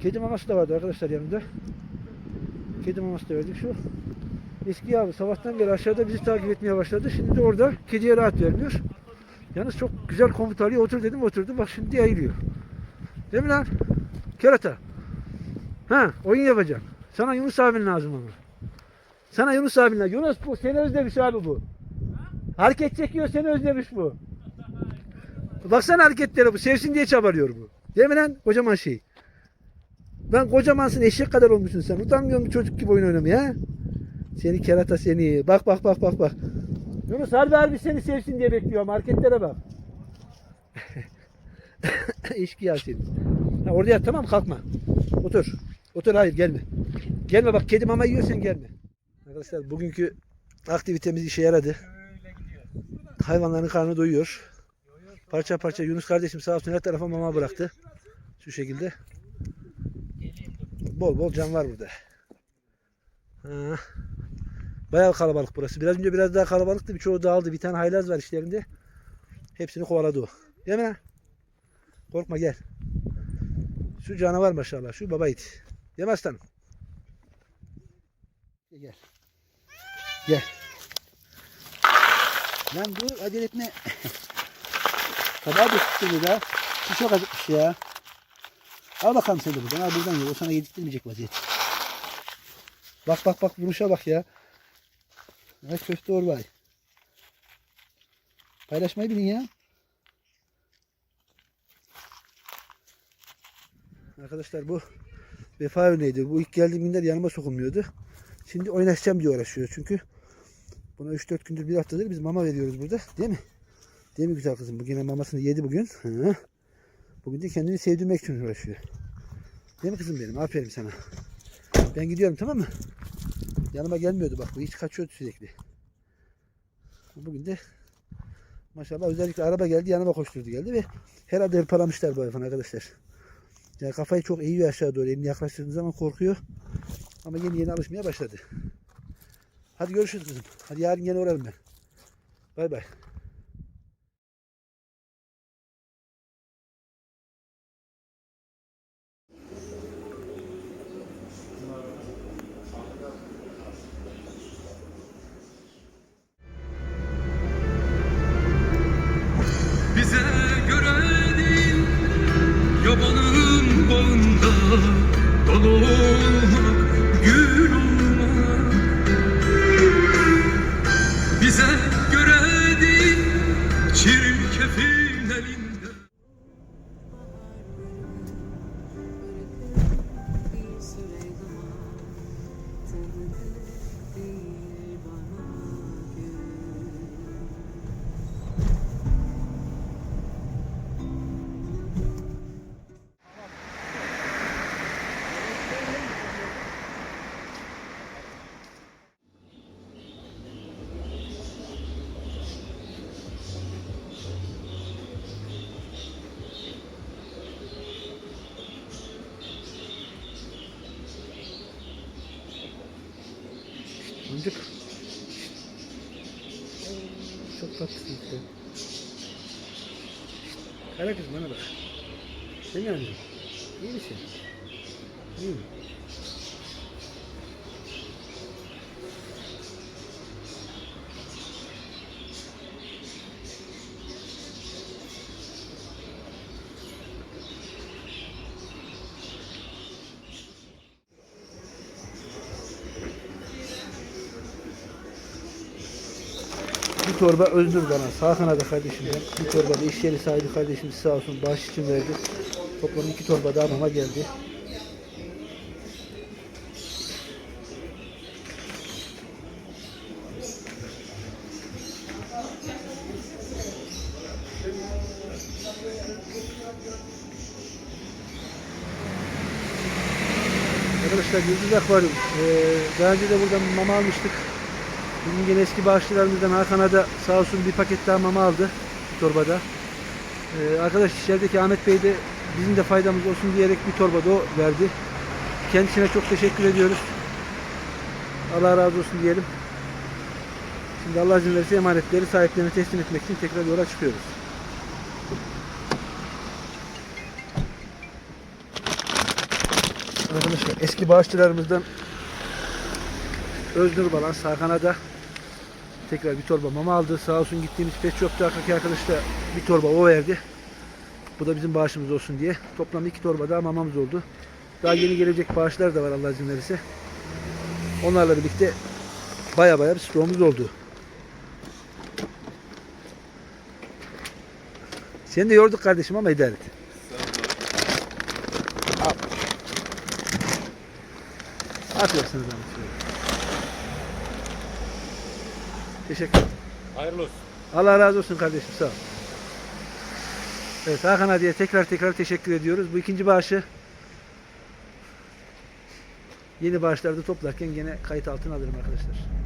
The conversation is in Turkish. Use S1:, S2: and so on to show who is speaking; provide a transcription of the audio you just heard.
S1: Kedi maması da vardı arkadaşlar yanında. Kedi maması da verdik şu. Eski yavru sabahtan beri aşağıda bizi takip etmeye başladı. Şimdi de orada kediye rahat vermiyor. Yalnız çok güzel komut. Otur dedim oturdu. Bak şimdi yayılıyor. Değil mi lan? Kerata. Ha oyun yapacağım. Sana Yunus abin lazım ama. Sana Yunus abin lazım. Yunus bu seni özlemiş abi bu. Hareket çekiyor seni özlemiş bu. Baksana hareketlere bu. Sevsin diye çabalıyor bu. Değil mi lan? Kocaman şey. Ben kocamansın eşek kadar olmuşsun sen. Utanmıyor musun çocuk gibi oyun oynamaya? ha? Seni kerata seni. Bak bak bak bak bak. Yunus harbi harbi seni sevsin diye bekliyorum. Hareketlere bak. Eşkıya seni. Ha, orada yat tamam kalkma. Otur. Otur hayır gelme. Gelme bak kedi mama yiyorsan gelme. Arkadaşlar bugünkü aktivitemiz işe yaradı. Hayvanların karnı doyuyor. Parça parça Yunus kardeşim sağ olsun her tarafa mama bıraktı. Şu şekilde. Bol bol can var burada. Ha. Bayağı kalabalık burası. Biraz önce biraz daha kalabalıktı. Birçoğu dağıldı. Bir tane haylaz var işlerinde. Hepsini kovaladı o. Değil mi? Korkma gel. Şu canavar maşallah. Şu baba it. Değil mi aslanım? Gel. Gel. Lan dur acele etme. Kabağı döktü burada. Şu çok acıkmış ya. Al bakalım sen de buradan. Al buradan ye. O sana yedirtmeyecek vaziyet. Bak bak bak vuruşa bak ya. Ya köfte orbay. Paylaşmayı bilin ya. Arkadaşlar bu vefa örneğidir. Bu ilk geldiğim günler yanıma sokulmuyordu. Şimdi oynaşacağım diye uğraşıyor çünkü. Buna 3-4 gündür bir haftadır biz mama veriyoruz burada. Değil mi? Değil mi güzel kızım? Bu yine mamasını yedi bugün. Hı. Bugün de kendini sevdirmek için uğraşıyor. Değil mi kızım benim? Aferin sana. Ben gidiyorum tamam mı? Yanıma gelmiyordu bak. Bu hiç kaçıyordu sürekli. Bugün de maşallah özellikle araba geldi yanıma koşturdu geldi ve herhalde hırpalamışlar bu hayvan arkadaşlar. Yani kafayı çok eğiyor aşağı doğru. Elini yaklaştırdığın zaman korkuyor. Ama yeni yeni alışmaya başladı. Hadi görüşürüz kızım. Hadi yarın gene uğrarım ben. Bay bay. Boncuk. Çok tatlısın sen. Kara kız bana bak. Sen ne anlıyorsun? İyi misin? İyi mi? Torba özdür bana. Sağ kanada kardeşimden. Bir torba da iş yeri sahibi kardeşimiz sağ olsun bağış için verdi. Toplam iki torba daha mama geldi. Arkadaşlar Yıldız Akvaryum. Ee, daha önce de buradan mama almıştık. Bugün yine eski bağışçılarımızdan Hakan'a da sağ olsun bir paket daha mama aldı bir torbada. Ee, arkadaş içerideki Ahmet Bey de bizim de faydamız olsun diyerek bir torba da o verdi. Kendisine çok teşekkür ediyoruz. Allah razı olsun diyelim. Şimdi Allah izin verirse emanetleri sahiplerine teslim etmek için tekrar yola çıkıyoruz. Arkadaşlar eski bağışçılarımızdan Öznur Balans Hakan'a da tekrar bir torba mama aldı. Sağ olsun gittiğimiz pet shop'ta hakiki arkadaşlar bir torba o verdi. Bu da bizim bağışımız olsun diye. Toplam iki torba daha mamamız oldu. Daha yeni gelecek bağışlar da var Allah izin verirse. Onlarla birlikte baya baya bir stoğumuz oldu. Seni de yorduk kardeşim ama idare et. Al. Aferin sana zahmet. Teşekkür ederim.
S2: Hayırlı olsun.
S1: Allah razı olsun kardeşim sağ ol. Evet Hakan Adi'ye tekrar tekrar teşekkür ediyoruz. Bu ikinci bağışı yeni bağışlarda toplarken gene kayıt altına alırım arkadaşlar.